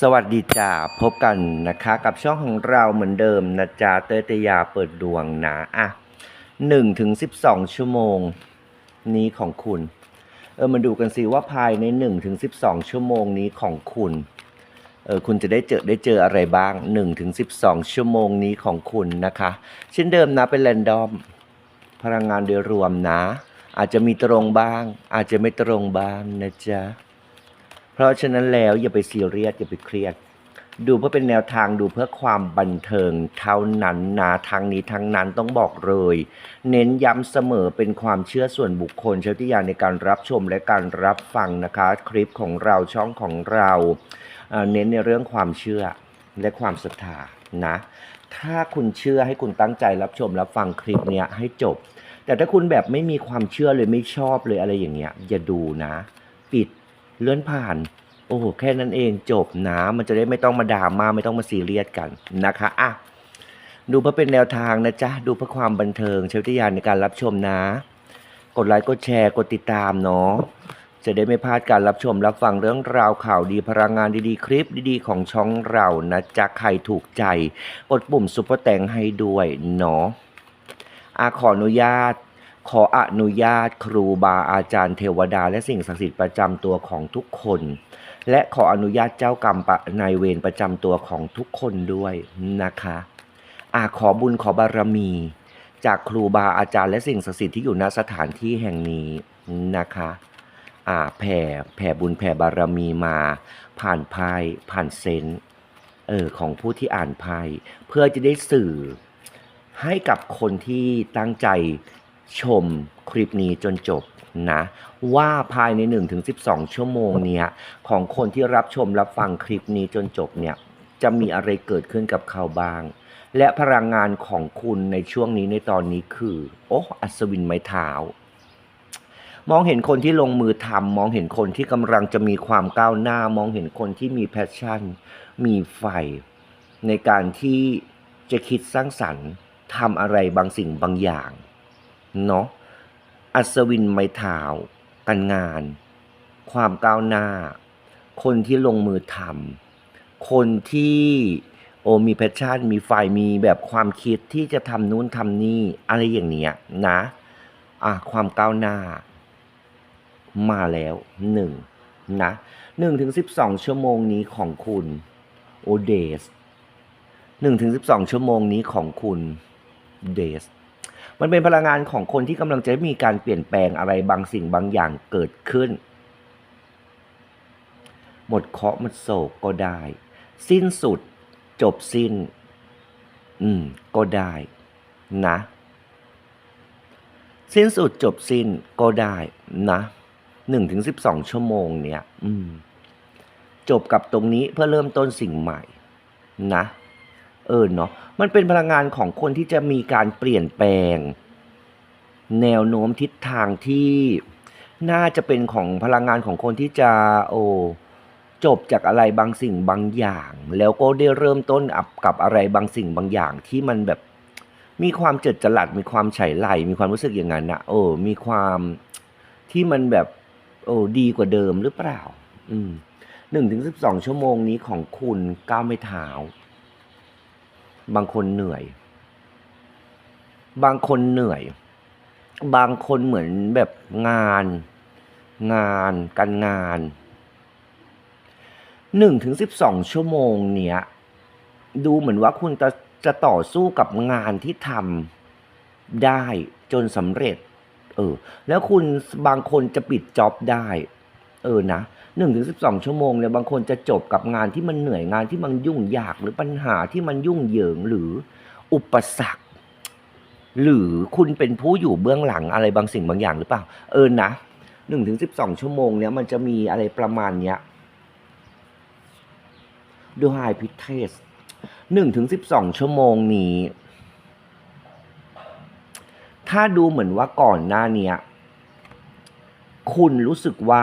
สวัสดีจ้าพบกันนะคะ กับช่องของเราเหมือนเดิมนะจ๊ะเตยตยาเปิดดวงนะอะหนึ่งถึงสิบสองชั่วโมงนี้ของคุณ เออมาดูกันสิว่าภายในหนึ่งถึงสิบสองชั่วโมงนี้ของคุณ เออคุณจะได้เจอได้เจออะไรบ้างหนึ่งถึงสิบสองชั่วโมงนี้ของคุณนะคะ เช่นเดิมนะเป็นแรนดอม พลังงานโดยรวมนะ อาจจะมีตรงบ้าง อาจจะไม่ตรงบ้างนะจ๊ะ เพราะฉะนั้นแล้วอย่าไปซีเรียสอย่าไปเครียด ดูเพื่อเป็นแนวทางดูเพื่อความบันเทิงเท่านั้นนะทางนี้ทางนั้นต้องบอกเลย เน้นย้ำเสมอเป็นความเชื่อส่วนบุคคลเชาติยาในการรับชมและการรับฟังนะคะ คลิปของเราช่องของเราเอ่อเน้นในเรื่องความเชื่อและความศรัทธานะ ถ้าคุณเชื่อให้คุณตั้งใจรับชมรับฟังคลิปเนี้ยให้จบ แต่ถ้าคุณแบบไม่มีความเชื่อเลยไม่ชอบเลยอะไรอย่างเงี้ยอย่าดูนะ ปิด เลื่อนผ่าน โอ้โหแค่นั้นเองจบนะมันจะได้ไม่ต้องมาดรามาไม่ต้องมาซีเรียสกันนะคะอะดูเพื่อเป็นแนวทางนะจ๊ะ ดูเพื่อความบันเทิงใช้วิทยาในการรับชมนะ กดไลค์กดแชร์กดติดตามเนาะจะได้ไม่พลาดการรับชมรับฟังเรื่องราวข่าวดีพลังงานดีๆ คลิปดีๆ ของช่องเรานะจ๊ะใครถูกใจ กดปุ่มซุปเปอร์แตงให้ด้วยเนาะอาขออนุญาต ขออนุญาตครูบาอาจารย์เทวดา และสิ่งศักดิ์สิทธิ์ประจำตัวของทุกคน และขออนุญาตเจ้ากรรมปะนายเวรประจำตัวของทุกคนด้วยนะคะอาขอบุญขอบารมี จากครูบาอาจารย์และสิ่งศักดิ์สิทธิ์ที่อยู่ณสถานที่แห่งนี้นะคะอาแผ่แผ่บุญแผ่บารมีมา ผ่านไพ่ผ่านเซนเออของผู้ที่อ่านไพ่เพื่อจะได้สื่อให้กับคนที่ตั้งใจ ชมคลิปนี้จนจบนะ ว่าภายใน 1-12 ชั่วโมงเนี้ยของคนที่รับชมรับฟังคลิปนี้จนจบเนี่ยจะมีอะไรเกิดขึ้นกับเขาบ้าง และพลังงานของคุณในช่วงนี้ในตอนนี้คือ โอ้อัศวินไม้เท้ามองเห็นคนที่ลงมือทำมองเห็นคนที่กำลังจะมีความก้าวหน้า มองเห็นคนที่มีแพชชั่น มีไฟ ในการที่จะคิดสร้างสรรค์ทำอะไรบางสิ่งบางอย่าง เนาะอัศวินไม้เท้าการงาน ความก้าวหน้า คนที่ลงมือทำคนที่โอมีแพชชั่นมีไฟมีแบบความคิดที่จะทำนู้นทำนี่อะไรอย่างเนี้ยนะอะความก้าวหน้า มาแล้วหนึ่งนะหนึ่งถึงสิบสองชั่วโมงนี้ของคุณโอเดสหนึ่งถึงสิบสองชั่วโมงนี้ของคุณเดส มันเป็นพลังงานของคนที่กำลังจะมีการเปลี่ยนแปลงอะไรบางสิ่งบางอย่างเกิดขึ้น หมดเคราะห์หมดโศกก็ได้ สิ้นสุด จบสิ้น อืม ก็ได้ นะ สิ้นสุดจบสิ้นก็ได้นะหนึ่งถึงสิบสองชั่วโมงเนี่ย อืม จบกับตรงนี้เพื่อเริ่มต้นสิ่งใหม่ นะ เออเนาะมันเป็นพลังงานของคนที่จะมีการเปลี่ยนแปลง แนวโน้มทิศทางที่น่าจะเป็นของพลังงานของคนที่จะโอ้จบจากอะไรบางสิ่งบางอย่าง แล้วก็ได้เริ่มต้นอับกับอะไรบางสิ่งบางอย่างที่มันแบบมีความเจิดจรัสมีความไฉไหลมีความรู้สึกอย่างนั้นนะโอ้มีความที่มันแบบโอ้ดีกว่าเดิมหรือเปล่า อืมหนึ่งถึงสิบสองชั่วโมงนี้ของคุณก้าวไม่เท้า บางคนเหนื่อย บางคนเหนื่อย บางคนเหมือนแบบงาน งานการงานหนึ่งถึงสิบสองชั่วโมงเนี้ย ดูเหมือนว่าคุณจะจะต่อสู้กับงานที่ทำได้จนสำเร็จ เออ แล้วคุณบางคนจะปิดจ็อบได้ เออนะ หนึ่งถึงสิบสองชั่วโมงเนี่ยบางคนจะจบกับงานที่มันเหนื่อยงานที่มันยุ่งยากหรือปัญหาที่มันยุ่งเหยิงหรืออุปสรรค หรือคุณเป็นผู้อยู่เบื้องหลังอะไรบางสิ่งบางอย่างหรือเปล่า เออนะหนึ่งถึงสิบสองชั่วโมงเนี่ยมันจะมีอะไรประมาณเนี้ยดูไฮพิเทสหนึ่งถึงสิบสองชั่วโมงนี้ ถ้าดูเหมือนว่าก่อนหน้าเนี้ยคุณรู้สึกว่า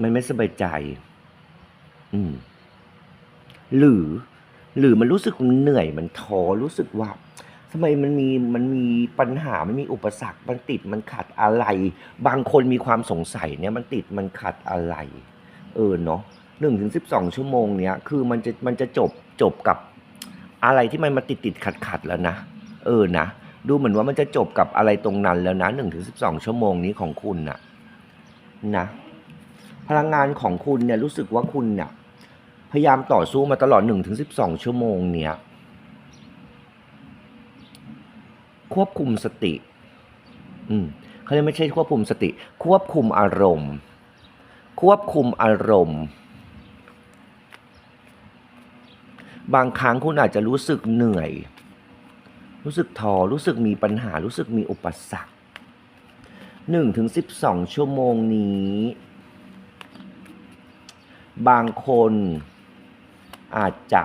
มันไม่สบายใจ อืม หรือ หรือมันรู้สึกมันเหนื่อยมันท้อรู้สึกว่าทำไมมันมีมันมีปัญหามันมีอุปสรรค มันติดมันขัดอะไร บางคนมีความสงสัยเนี่ยมันติดมันขัดอะไร เออเนาะหนึ่งถึงสิบสองชั่วโมงเนี้ยคือมันจะมันจะจบจบกับอะไรที่มันมาติดติดขัดขัดแล้วนะเออนะดูเหมือนว่ามันจะจบกับอะไรตรงนั้นแล้วนะหนึ่งถึงสิบสองชั่วโมงนี้ของคุณน่ะนะ พลังงานของคุณเนี่ยรู้สึกว่าคุณเนี่ยพยายามต่อสู้มาตลอดหนึ่งถึงสิบสองชั่วโมงเนี่ยควบคุมสติ อืมเขาเรียกไม่ใช่ควบคุมสติ ควบคุมอารมณ์ ควบคุมอารมณ์ บางครั้งคุณอาจจะรู้สึกเหนื่อย รู้สึกท้อ รู้สึกมีปัญหา รู้สึกมีอุปสรรคหนึ่งถึงสิบสองชั่วโมงนี้ บางคนอาจจะ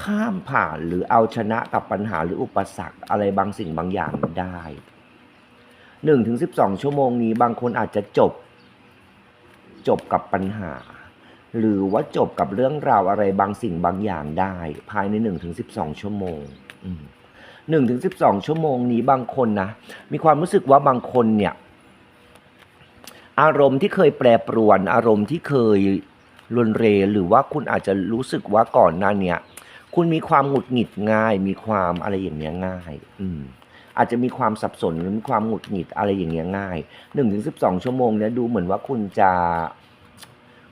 ข้ามผ่านหรือเอาชนะกับปัญหาหรืออุปสรรคอะไรบางสิ่งบางอย่างได้หนึ่งถึงสิบสองชั่วโมงนี้บางคนอาจจะจบ จบกับปัญหา หรือว่าจบกับเรื่องราวอะไรบางสิ่งบางอย่างได้ ภายในหนึ่งถึงสิบสองชั่วโมง อืม 1-12 ชั่วโมงนี้บางคนนะ มีความรู้สึกว่าบางคนเนี่ย อารมณ์ที่เคยแปรปรวน อารมณ์ที่เคยรุนเรหรือว่าคุณอาจจะรู้สึกว่าก่อนหน้าเนี้ยคุณมีความหงุดหงิดง่าย มีความอะไรอย่างเงี้ยง่าย อืมอาจจะมีความสับสนหรือมีความหงุดหงิดอะไรอย่างเงี้ยง่าย1นถึงสิชั่วโมงเนี่ยดูเหมือนว่าคุณจะ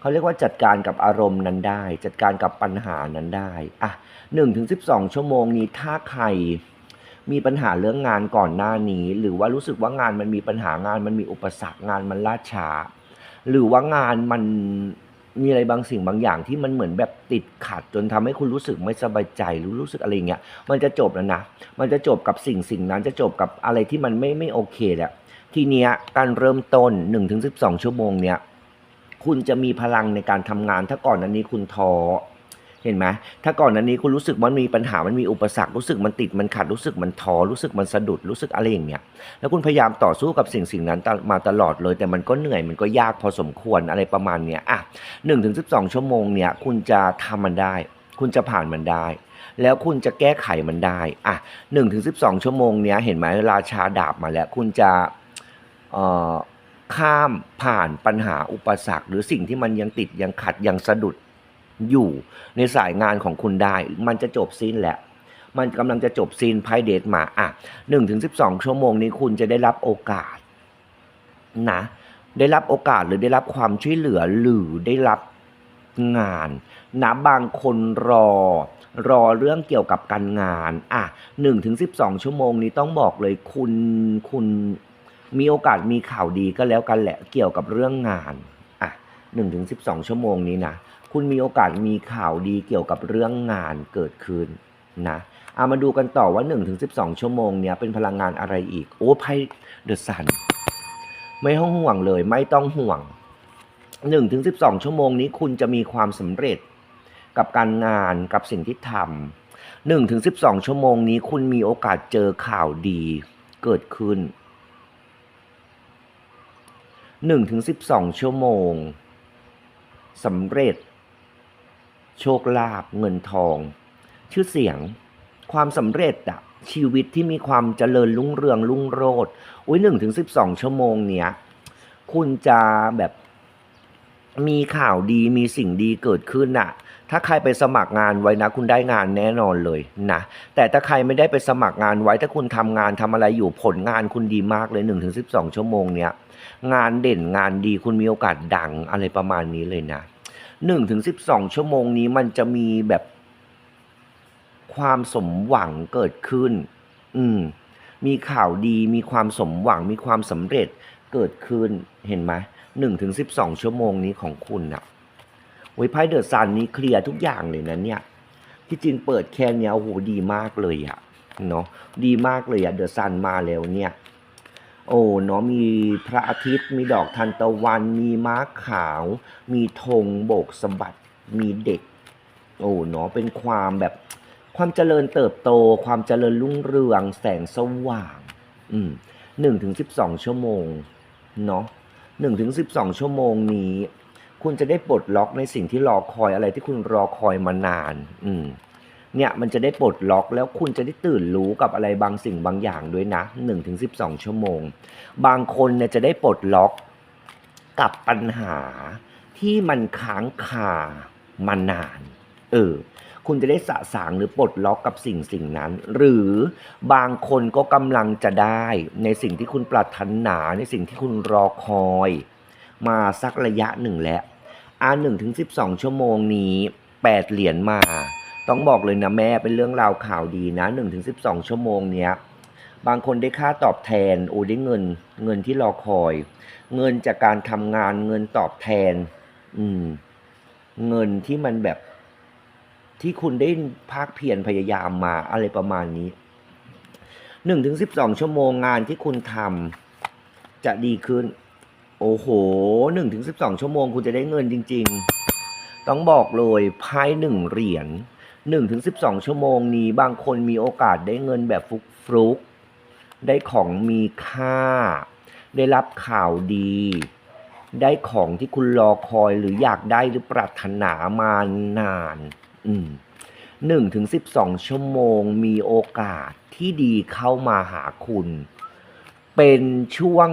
เขาเรียกว่าจัดการกับอารมณ์นั้นได้ จัดการกับปัญหานั้นได้อะ1นถึงสิชั่วโมงนี้ถ้าใคร มีปัญหาเรื่องงานก่อนหน้านี้ หรือว่ารู้สึกว่างานมันมีปัญหางานมันมีอุปสรรคงานมันล่าช้า หรือว่างานมันมีอะไรบางสิ่งบางอย่างที่มันเหมือนแบบติดขัดจนทำให้คุณรู้สึกไม่สบายใจหรือรู้สึกอะไรเงี้ยมันจะจบแล้วนะมันจะจบกับสิ่งสิ่งนั้นจะจบกับอะไรที่มันไม่ไม่โอเคแหละทีเนี้ยการเริ่มต้น1นถึงสิชั่วโมงเนี้ยคุณจะมีพลังในการทำงานถ้าก่อนนั้นนี้คุณท้อ เห็นไหมถ้าก่อนนั้นนี้คุณรู้สึกมันมีปัญหา มันมีอุปสรรค รู้สึกมันติด มันขัด รู้สึกมันท้อ รู้สึกมันสะดุด รู้สึกอะไรอย่างเงี้ย แล้วคุณพยายามต่อสู้กับสิ่งสิ่งนั้นมาตลอดเลย แต่มันก็เหนื่อย มันก็ยากพอสมควรอะไรประมาณเนี้ย อะหนึ่งถึงสิบสองชั่วโมงเนี่ย คุณจะทำมันได้ คุณจะผ่านมันได้ แล้วคุณจะแก้ไขมันได้ อะหนึ่งถึงสิบสองชั่วโมงเนี้ย เห็นไหมราชาดาบมาแล้ว คุณจะเอ่อข้ามผ่านปัญหาอุปสรรค หรือสิ่งที่มันยังติดยังขัดยังสะดุด อยู่ในสายงานของคุณได้ มันจะจบสิ้นแหล้วมันกำลังจะจบซีนไพ่เดทมาอะหนึ่งถึงสิบสองชั่วโมงนี้คุณจะได้รับโอกาสนะได้รับโอกาสหรือได้รับความช่วยเหลือหรือได้รับงานนะบางคนรอ รอเรื่องเกี่ยวกับการงาน อะหนึ่งถึงสิบสองชั่วโมงนี้ต้องบอกเลยคุณคุณมีโอกาสมีข่าวดีก็แล้วกันแหละเกี่ยวกับเรื่องงาน อะหนึ่งถึงสิบสองชั่วโมงนี้นะ คุณมีโอกาสมีข่าวดีเกี่ยวกับเรื่องงานเกิดขึ้นนะเอามาดูกันต่อว่า 1-12ถึง12ชั่วโมงเนี้ยเป็นพลังงานอะไรอีก โอ้ไพ่เดอะซันไม่ต้องห่วงเลยไม่ต้องห่วง 1-12ถึง12ชั่วโมงนี้คุณจะมีความสำเร็จกับการงานกับสิ่งที่ทำ1-12ถึง12ชั่วโมงนี้คุณมีโอกาสเจอข่าวดีเกิดขึ้น 1-12ถึง12ชั่วโมงสำเร็จ โชคลาภเงินทอง ชื่อเสียง ความสำเร็จอะชีวิตที่มีความเจริญรุ่งเรืองรุ่งโรจน์อุ้ยหนึ่งถึงสิบสองชั่วโมงเนี้ยคุณจะแบบมีข่าวดีมีสิ่งดีเกิดขึ้นน่ะ ถ้าใครไปสมัครงานไว้นะ คุณได้งานแน่นอนเลยนะ แต่ถ้าใครไม่ได้ไปสมัครงานไว้ ถ้าคุณทำงานทำอะไรอยู่ผลงานคุณดีมากเลยหนึ่งถึงสิบสองชั่วโมงเนี้ย งานเด่นงานดีคุณมีโอกาสดังอะไรประมาณนี้เลยนะ หนึ่งถึงสิบสองชั่วโมงนี้มันจะมีแบบความสมหวังเกิดขึ้น อืม มีข่าวดี มีความสมหวัง มีความสำเร็จเกิดขึ้น เห็นไหมหนึ่งถึงสิบสองชั่วโมงนี้ของคุณอะไว้ไพ่เดอะซันนี้เคลียร์ทุกอย่างเลยนะเนี่ย ที่จริงเปิดแค่เนี้ยโอ้โหดีมากเลยอะเนาะ ดีมากเลยอะเดอะซันมาแล้วเนี่ย โอ้เนาะมีพระอาทิตย์ มีดอกทานตะวัน มีม้าขาว มีธงโบกสะบัด มีเด็ก โอ้เนาะเป็นความแบบความเจริญเติบโต ความเจริญรุ่งเรือง แสงสว่าง อืมหนึ่งถึงสิบสองชั่วโมง เนาะหนึ่งถึงสิบสองชั่วโมงนี้ คุณจะได้ปลดล็อกในสิ่งที่รอคอยอะไรที่คุณรอคอยมานาน อืม เนี่ยมันจะได้ปลดล็อกแล้วคุณจะได้ตื่นรู้กับอะไรบางสิ่งบางอย่างด้วยนะ 1-12 ชั่วโมง บางคนเนี่ยจะได้ปลดล็อกกับปัญหาที่มันค้างคามานาน เออ คุณจะได้สะสางหรือปลดล็อกกับสิ่งสิ่งนั้น หรือบางคนก็กำลังจะได้ในสิ่งที่คุณปรารถนาในสิ่งที่คุณรอคอย มาสักระยะหนึ่งแล้วอ่าหนึ่งถึงสิบสองชั่วโมงนี้แปดเหรียญมา ต้องบอกเลยนะแม่เป็นเรื่องราวข่าวดีนะหนึ่งถึงสิบสองชั่วโมงเนี้ยบางคนได้ค่าตอบแทนโอ้ได้เงิน เงินที่รอคอย เงินจากการทำงานเงินตอบแทน อืม เงินที่มันแบบ ที่คุณได้ภาคเพียรพยายามมาอะไรประมาณนี้หนึ่งถึงสิบสองชั่วโมงงานที่คุณทำจะดีขึ้น โอ้โหหนึ่งถึงสิบสองชั่วโมงคุณจะได้เงินจริง ๆ ต้องบอกเลยภายหนึ่งเหรียญ หนึ่งถึงสิบสองชั่วโมงนี้บางคนมีโอกาสได้เงินแบบฟุกฟลุกได้ของมีค่า ได้รับข่าวดี ได้ของที่คุณรอคอยหรืออยากได้หรือปรารถนามานาน อืมหนึ่งถึงสิบสองชั่วโมงมีโอกาสที่ดีเข้ามาหาคุณ เป็นช่วง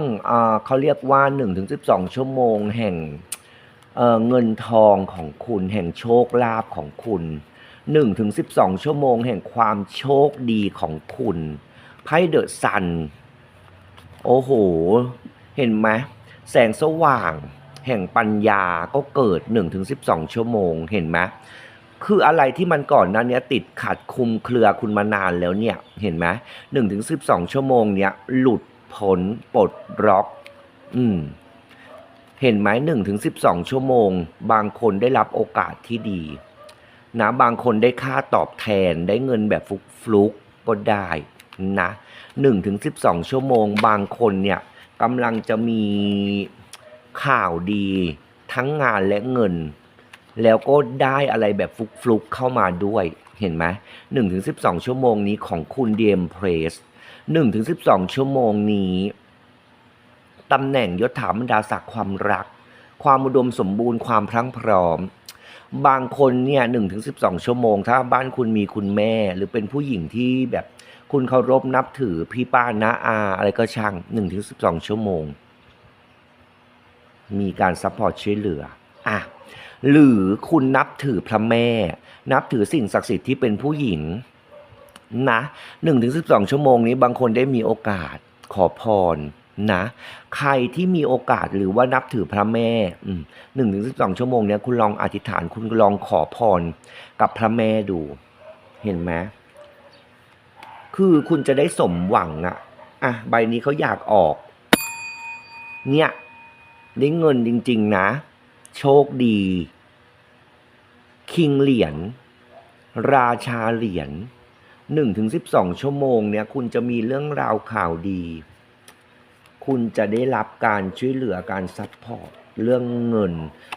เขาเรียกว่าหนึ่งถึงสิบสองชั่วโมงแห่งเเงินทองของคุณ แห่งโชคลาภของคุณ หนึ่งถึงสิบสองชั่วโมงแห่งความโชคดีของคุณไพ่เดอะซัน โอ้โห เห็นไหมแสงสว่าง แห่งปัญญาก็เกิด 1-12 ชั่วโมงเห็นไหมคืออะไรที่มันก่อนหนั้นเนี้ยติดขัดคุมเครือคุณมานานแล้วเนี่ย เห็นไหมหนึ่งถึงสิบสองชั่วโมงเนี้ยหลุดพ้นปลดล็อก อืม เห็นไหมหนึ่งถึงสิบสองชั่วโมง บางคนได้รับโอกาสที่ดี นะบางคนได้ค่าตอบแทนได้เงินแบบฟลุกๆก็ได้นะหนึ่งถึงสิบสองชั่วโมง บางคนเนี่ยกำลังจะมีข่าวดีทั้งงานและเงิน แล้วก็ได้อะไรแบบฟลุกๆเข้ามาด้วยเห็นไหมหนึ่งถึงสิบสองชั่วโมงนี้ของคุณเดียมเพรสหนึ่งถึงสิบสองชั่วโมงนี้ตำแหน่งยศถาบรรดาศักดิ์ความรัก ความอุดมสมบูรณ์ความพรั่งพร้อม บางคนเนี่ยหนึ่งถึงสิบสองชั่วโมง ถ้าบ้านคุณมีคุณแม่ หรือเป็นผู้หญิงที่แบบคุณเคารพนับถือพี่ป้าน้าอา อะไรก็ช่างหนึ่งถึงสิบสองชั่วโมง มีการซัพพอร์ตช่วยเหลืออะหรือคุณนับถือพระแม่ นับถือสิ่งศักดิ์สิทธิ์ที่เป็นผู้หญิงนะหนึ่งถึงสิบสองชั่วโมงนี้บางคนได้มีโอกาสขอพร นะใครที่มีโอกาสหรือว่านับถือพระแม่หนึ่งถึงสิบสองชั่วโมงเนี้ยคุณลองอธิษฐานคุณลองขอพรกับพระแม่ดู เห็นไหมคือคุณจะได้สมหวังอะอะใบนี้เขาอยากออก เนี่ยได้เงินจริง ๆ นะ โชคดี คิงเหรียญราชาเหรียญหนึ่งถึงสิบสองชั่วโมงเนี่ย คุณจะมีเรื่องราวข่าวดี คุณจะได้รับการช่วยเหลือการซัพพอร์ตเรื่องเงิน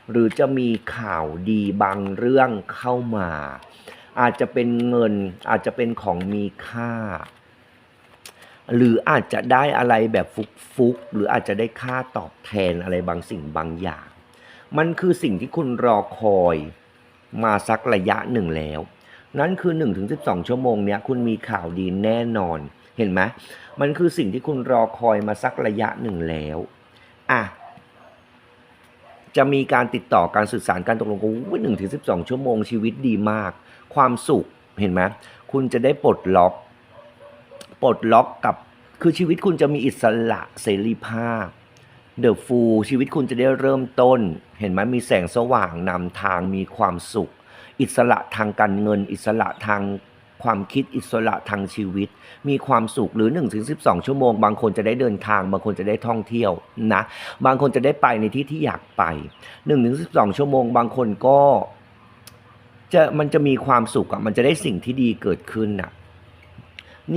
หรือจะมีข่าวดีบางเรื่องเข้ามา อาจจะเป็นเงินอาจจะเป็นของมีค่า หรืออาจจะได้อะไรแบบฟุกๆหรืออาจจะได้ค่าตอบแทนอะไรบางสิ่งบางอย่าง มันคือสิ่งที่คุณรอคอยมาสักระยะหนึ่งแล้ว นั่นคือ 1-12ถึงชั่วโมงเนี้ยคุณมีข่าวดีแน่นอน เห็นไหมมันคือสิ่งที่คุณรอคอยมาสักระยะหนึ่งแล้วอะจะมีการติดต่อการสื่อสารการตกลงกันหนึ่งถึงสิบสองชั่วโมงชีวิตดีมาก ความสุขเห็นไหมคุณจะได้ปลดล็อก ปลดล็อกกับคือชีวิตคุณจะมีอิสระเสรีภาพเดอะฟูชีวิตคุณจะได้เริ่มต้น เห็นไหมมีแสงสว่างนำทางมีความสุข อิสระทางการเงิน อิสระทาง ความคิดอิสระทางชีวิต มีความสุขหรือ1นถึงสิชั่วโมง บางคนจะได้เดินทาง บางคนจะได้ท่องเที่ยวนะ บางคนจะได้ไปในที่ที่อยากไป1นถึงสิชั่วโมง บางคนก็จะมันจะมีความสุขอะมันจะได้สิ่งที่ดีเกิดขึ้นน่ะ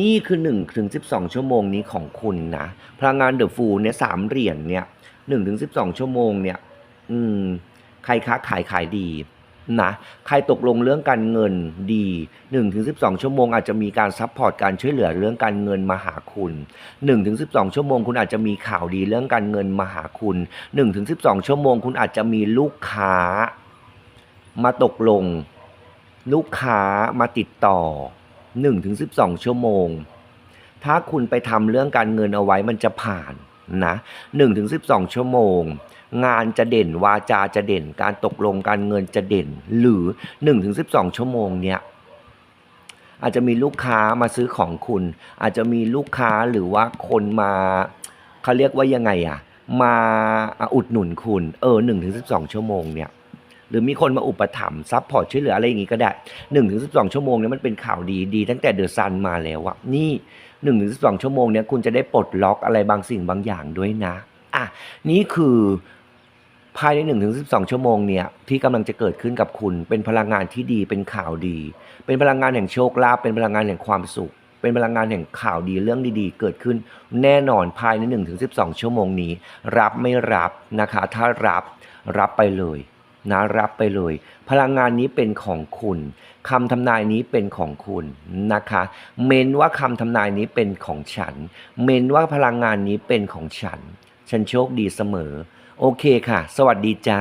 นี่คือ1ถึง12 ชั่วโมงนี้ของคุณนะ พลังงานเดอะฟูลเนี่ยสามเหรียญเนี่ย1ถึง12 ชั่วโมงเนี่ย อืม ใครค้าขายขายดี นะใครตกลงเรื่องการเงินดี1ถึง12 ชั่วโมงอาจจะมีการซัพพอร์ตการช่วยเหลือเรื่องการเงินมาหาคุณ1ถึง12 ชั่วโมงคุณอาจจะมีข่าวดีเรื่องการเงินมาหาคุณ1ถึง12 ชั่วโมงคุณอาจจะมีลูกค้า มาตกลง ลูกค้ามาติดต่อ 1-12 ชั่วโมง ถ้าคุณไปทำเรื่องการเงินเอาไว้มันจะผ่านนะ1-12 ชั่วโมง งานจะเด่นวาจาจะเด่น การตกลงการเงินจะเด่น หรือ 1-12 ชั่วโมงเนี้ยอาจจะมีลูกค้ามาซื้อของคุณ อาจจะมีลูกค้าหรือว่าคนมาเขาเรียกว่ายังไงอะมาอุดหนุนคุณ เออหนึ่งถึงสิบสองชั่วโมงเนี่ยหรือมีคนมาอุปถัมภ์ซัพพอร์ตช่วยเหลืออะไรอย่างงี้ก็ได้หนึ่งถึงสิบสองชั่วโมงเนี่ยมันเป็นข่าวดีดีตั้งแต่เดอะซันมาแล้วอะนี่หนึ่งถึงสิบสองชั่วโมงเนี่ยคุณจะได้ปลดล็อกอะไรบางสิ่งบางอย่างด้วยนะอะนี่คือ ภายในหนึ่งถึงสิบสองชั่วโมงเนี่ยที่กำลังจะเกิดขึ้นกับคุณ เป็นพลังงานที่ดีเป็นข่าวดี เป็นพลังงานแห่งโชคลาภเป็นพลังงานแห่งความสุข เป็นพลังงานแห่งข่าวดีเรื่องดีๆ เกิดขึ้น แน่นอนภายใน1ถึง12 ชั่วโมงนี้ รับไม่รับนะคะ ถ้ารับรับไปเลยนะรับไปเลย พลังงานนี้เป็นของคุณคำทำนายนี้เป็นของคุณนะคะ เมนว่าคำทำนายนี้เป็นของฉัน เมนว่าพลังงานนี้เป็นของฉัน ฉันโชคดีเสมอ โอเคค่ะ สวัสดีจ้า